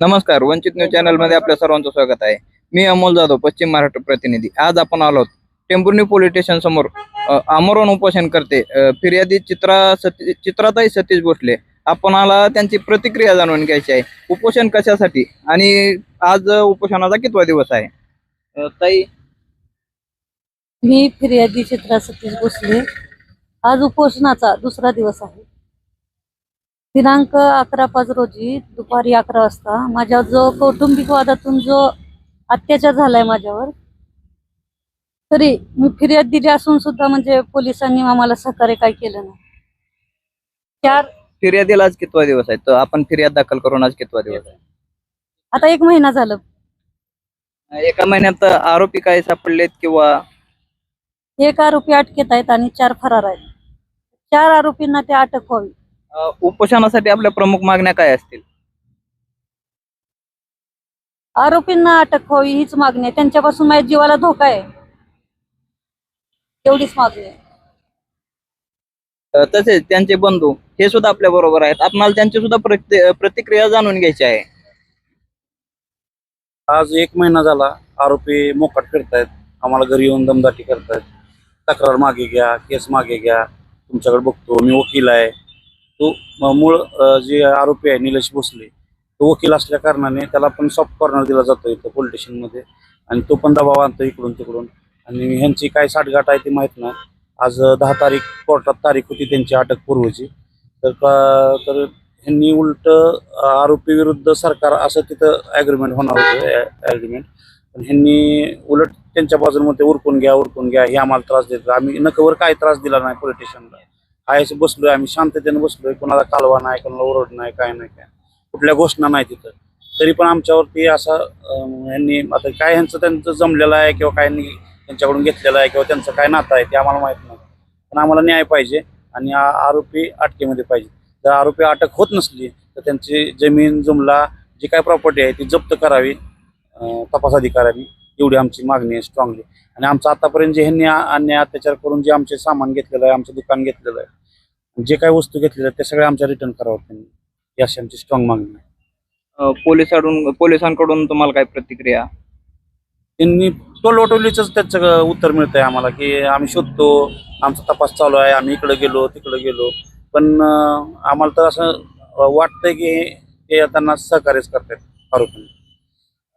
नमस्कार वंचित न्यूज चॅनलमध्ये आपल्या सर्वांचं स्वागत आहे. मी अमोल जाधव पश्चिम महाराष्ट्र प्रतिनिधी. आज आपण आलो आहोत टेंभुर्णी पोलीस स्टेशन समोर. आमरण उपोषण करते. फिर्यादी चित्रा सती चित्राताई सतीश भोसले. आपणाला त्यांची प्रतिक्रिया जाणून घ्यायची आहे. उपोषण कशासाठी? आणि आज उपोषणाचा कितवा दिवस आहे? ताई. मी फिर्यादी चित्रा सतीश भोसले. आज उपोषणाचा दुसरा दिवस आहे. दिनांक अकरा पाच रोजी दुपारी अकरा वाजता माझ्या जो कौटुंबिक वादातून जो अत्याचार झालाय माझ्यावर तरी मी फिर्याद दिली असून सुद्धा म्हणजे पोलिसांनी आम्हाला सहकार्य काय केलं नाही. चार फिर्यादीला आज कितवा दिवस आहे? तर आपण फिर्याद दाखल करून आज कितवा दिवस आहे? आता एक महिना झालं. एका महिन्यात आरोपी काय सापडलेत किंवा? एक आरोपी अटकेत आहेत आणि चार फरार आहेत. चार आरोपींना ते अटक व्हावी. अ, उपोषणासाठी आपल्या प्रमुख मागण्या काय असतील? आरोपींना अटक व्हावी हीच मागणी आहे. त्यांच्यापासून माझ्या जीवाला धोका आहे. एवढीच मागणी आहे. अ, तसेच त्यांचे बंधू हे सुद्धा आपल्या बरोबर आहेत. आपणाला त्यांची सुद्धा प्रति- प्रतिक्रिया जाणून घ्यायची आहे. आज एक महिना झाला आरोपी मोकाट फिरतायत. आम्हाला घरी येऊन दमदाटी करतायत. तक्रार मागे घ्या केस मागे घ्या. तुमच्याकडे बघतो मी वकील आहे. तो मूळ जे आरोपी आहे निलेश भोसले तो वकील असल्या कारणाने त्याला पण सॉफ्ट कॉर्नर दिला जातो इथं पोलीस स्टेशनमध्ये आणि तो पण दबाव आणतो इकडून तिकडून. आणि ह्यांची काय साठगाठ आहे ती माहीत नाही. आज दहा तारीख कोर्टात तारीख होती त्यांची अटक पूर्वची. तर का- तर ह्यांनी उलट आरोपी विरुद्ध सरकार असं तिथं ॲग्रीमेंट होणार होतं ॲग्रीमेंट पण ह्यांनी उलट त्यांच्या बाजूमध्ये उरकून घ्या उरकून घ्या हे आम्हाला त्रास देतात. आम्ही नकवर काय त्रास दिला नाही पोलीस स्टेशनला आहे बसलोय आम्ही शांततेने बसलोय. कोणाला कालवा नाही कोणाला ओरड नाही काय नाही काय. कुठल्या घोषणा नाही तिथं. तरी पण आमच्यावरती असं अं, आता काय ह्यांचं त्यांचं जमलेलं आहे किंवा काय नी त्यांच्याकडून घेतलेलं आहे किंवा त्यांचं काय नातं आहे ते आम्हाला माहीत नाही. पण आम्हाला न्याय पाहिजे आणि आ- आरोपी अटकेमध्ये पाहिजे. जर आरोपी अटक होत नसली तर त्यांची जमीन जुमला जी काय प्रॉपर्टी आहे ती जप्त करावी अं, तपास अधिकाऱ्यांनी. एवढी आमची मागणी आहे स्ट्रॉंगली आणि आमचं आतापर्यंत जे ह्यांनी आ- अन्याय अत्याचार करून जे आमचे सामान घेतलेलं आहे आमचं दुकान घेतलेलं आहे जे काही वस्तू घेतलेल्या आहेत त्या सगळ्या आमच्या रिटर्न करावं त्यांनी ही अशी आमची स्ट्रॉंग मागणी आहे. अ, पोलिसांकडून पोलिसांकडून तुम्हाला काय प्रतिक्रिया? त्यांनी टोलवटोलीच त्याचं उत्तर मिळतंय आम्हाला की आम्ही शोधतो आमचा तपास चालू आहे आम्ही इकडे गेलो तिकडे गेलो. पण अं, आम्हाला तर असं वाटतंय की ते त्यांना सहकार्यच करतात आरोपी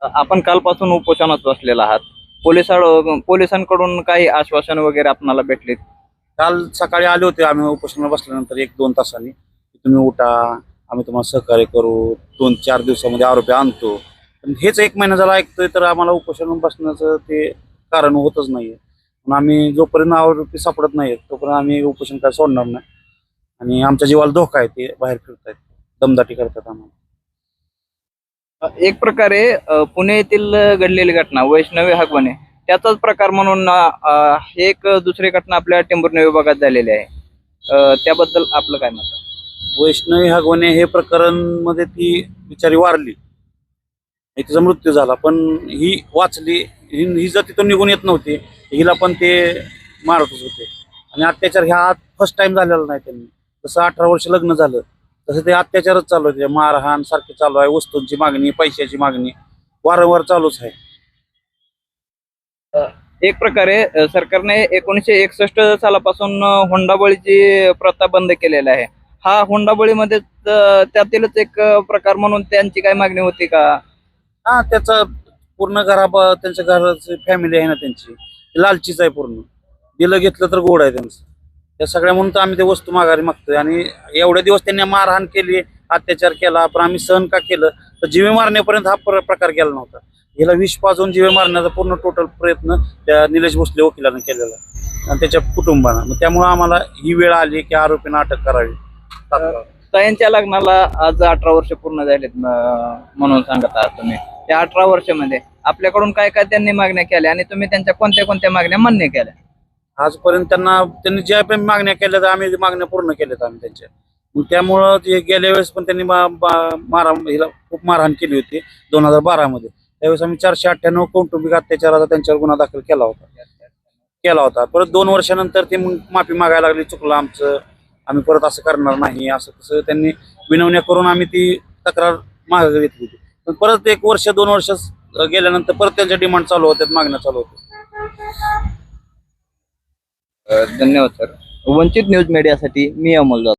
अ, आपण कालपासून उपोषणात बसलेला आहात. पोलिसा पोलिसांकडून काही आश्वासन वगैरे आपणाला भेटले काल सकाळी आले होते आम्ही उपोषणाला बसल्यानंतर एक दोन तासांनी. तुम्ही उठा आम्ही तुम्हाला सहकार्य करू दोन चार दिवसामध्ये आरोपी आणतो. पण हेच एक महिना झाला ऐकतोय तर आम्हाला उपोषण बसण्याचं ते कारण होतच नाहीये. पण आम्ही जोपर्यंत आरोपी सापडत नाहीत तोपर्यंत आम्ही उपोषण काय सोडणार नाही. आणि आमच्या जीवाला धोका आहे ते बाहेर फिरतायत दमदाटी करतात आम्हाला. एक प्रकारे अ, पुणे येथील घडलेली घटना वैष्णवी हगवणे त्याचाच प्रकार म्हणून एक दुसरी घटना आपल्या टेंभुर्णी विभागात झालेली आहे. त्याबद्दल आपलं काय मत वैष्णवी हगवणे हे प्रकरणमध्ये ती बिचारी वारली. तिचा मृत्यू झाला पण ही वाचली ही ही जर तिथून निघून येत नव्हती हिला पण ते मारतच होते. आणि अत्याचार ह्या फर्स्ट टाइम झालेला नाही त्यांनी. जसं अठरा वर्ष लग्न झालं तसं ते अत्याचारच चालू होते मारहाण सारखे चालू आहे वस्तूंची मागणी पैशाची मागणी वारंवार चालूच आहे. एक प्रकारे सरकारने एकोणीशे एकसष्ट सालापासून हुंडाबळीची प्रथा बंद केलेली आहे. हा हुंडाबळीमध्ये त्यातीलच एक प्रकार म्हणून त्यांची काय मागणी होती का? हा त्याचा पूर्ण घरा त्यांच्या घराची फॅमिली आहे ना त्यांची. लालचीच आहे पूर्ण. दिलं घेतलं तर गोड आहे त्यांचं. त्या सगळ्या म्हणून तर आम्ही ते वस्तू माघारी मागतोय. आणि एवढे दिवस त्यांनी मारहाण केली अत्याचार केला पण आम्ही सहन का केलं? तर जीवे मारण्यापर्यंत हा प्र- प्रकार केला नव्हता. हिला विष पाजून जीवे मारण्याचा पूर्ण टोटल प्रयत्न त्या निलेश भोसले वकिलानं केलेला. आणि त्याच्या कुटुंबानं. मग त्यामुळे आम्हाला ही वेळ आली की आरोपींना अटक करावी. तात्काळ. ताईंच्या लग्नाला आज अठरा वर्ष पूर्ण झालेत म्हणून सांगत आहात तुम्ही. त्या अठरा वर्षामध्ये आपल्याकडून काय काय त्यांनी मागण्या केल्या आणि तुम्ही त्यांच्या कोणत्या कोणत्या मागण्या मान्य केल्या? आजपर्यंत त्यांना त्यांनी ज्या पण मागण्या केल्या त्या आम्ही मागण्या पूर्ण केल्यात आम्ही त्यांच्या. मग त्यामुळं ते गेल्या वेळेस पण त्यांनी मा- बा- मारा हिला खूप मारहाण केली होती दोन हजार बारामध्ये. त्यावेळेस आम्ही चारशे अठ्ठ्याण्णव कौटुंबिक अत्याचाराचा त्यांच्यावर गुन्हा दाखल केला होता. केला होता. परत दोन वर्षानंतर ते मग माफी मागायला लागली चुकलं आमचं आम्ही परत असं करणार नाही असं तसं त्यांनी विनवण्या करून आम्ही ती तक्रार मागे घेतली होती. पण परत एक वर्ष दोन वर्ष गेल्यानंतर परत त्यांच्या डिमांड चालू होतात मागण्या चालू होत्या धन्यवाद सर. वंचित न्यूज मीडियासाठी मी अमोल जाधव.